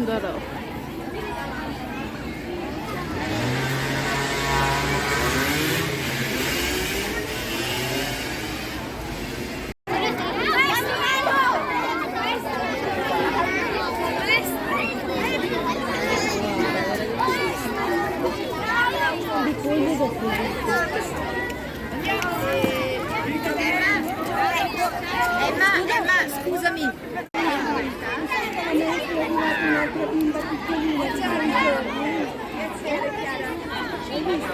দাঁড়াও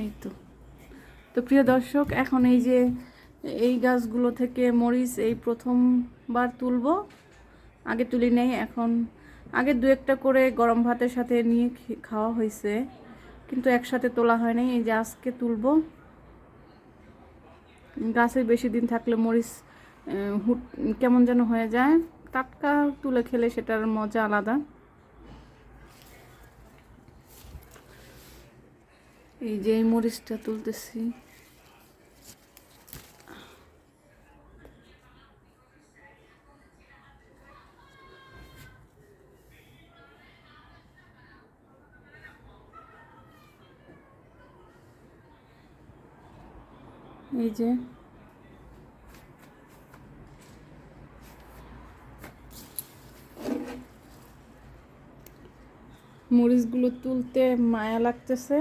এই তো তো প্রিয় দর্শক, এখন এই যে এই গাছগুলো থেকে মরিচ এই প্রথমবার তুলবো। আগে তুলি নেই, এখন আগে দু একটা করে গরম ভাতের সাথে নিয়ে খাওয়া হয়েছে, কিন্তু একসাথে তোলা হয় নাই, এই যে আজকে তুলবো। গাছে বেশি দিন থাকলে মরিচ হুট, কেমন যেন হয়ে যায়, টাটকা তুলে খেলে সেটার মজা আলাদা। এই যে এই মরিচটা তুলতেছি। এই যে। মরিচগুলো তুলতে মায়া লাগতেছে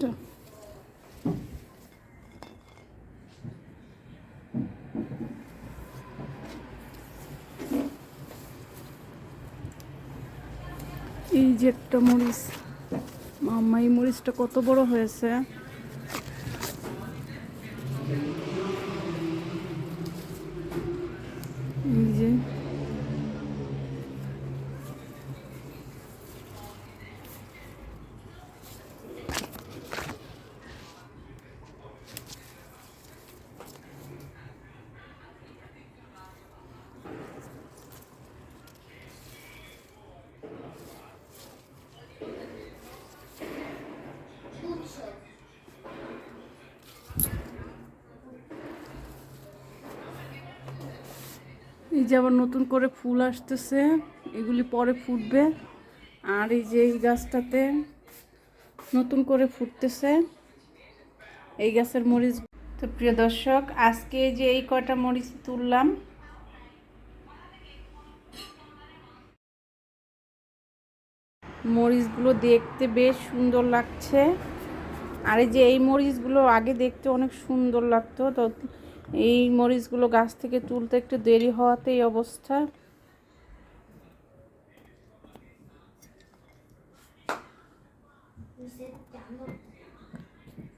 তো এই যে একটা মরিচ। মাম্মা এই মরিচটা কত বড় হয়েছে এই যে এই যে আবার নতুন করে ফুল আসতেছে, এগুলি পরে ফুটবে। আর এই যে এই গাছটাতে নতুন করে ফুটতেছে, এই গাছের মরিচ। তো প্রিয় দর্শক, আজকে যে এই কয়টা মরিচ তুললাম, মরিচগুলো দেখতে বেশ সুন্দর লাগছে। আর এই যে এই মরিচগুলো আগে দেখতে অনেক সুন্দর লাগতো, তো এই মরিচগুলো গাছ থেকে তুলতে একটু দেরি হওয়াতে এই অবস্থা।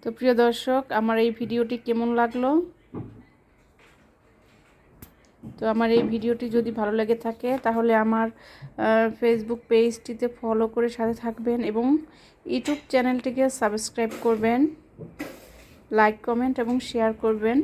তো প্রিয় দর্শক, আমার এই ভিডিওটি কেমন লাগল? তো আমার এই ভিডিওটি যদি ভালো লেগে থাকে, তাহলে আমার ফেসবুক পেজটিতে ফলো করে সাথে থাকবেন এবং ইউটিউব চ্যানেলটিকে সাবস্ক্রাইব করবেন লাইক কমেন্ট এবং শেয়ার করবেন।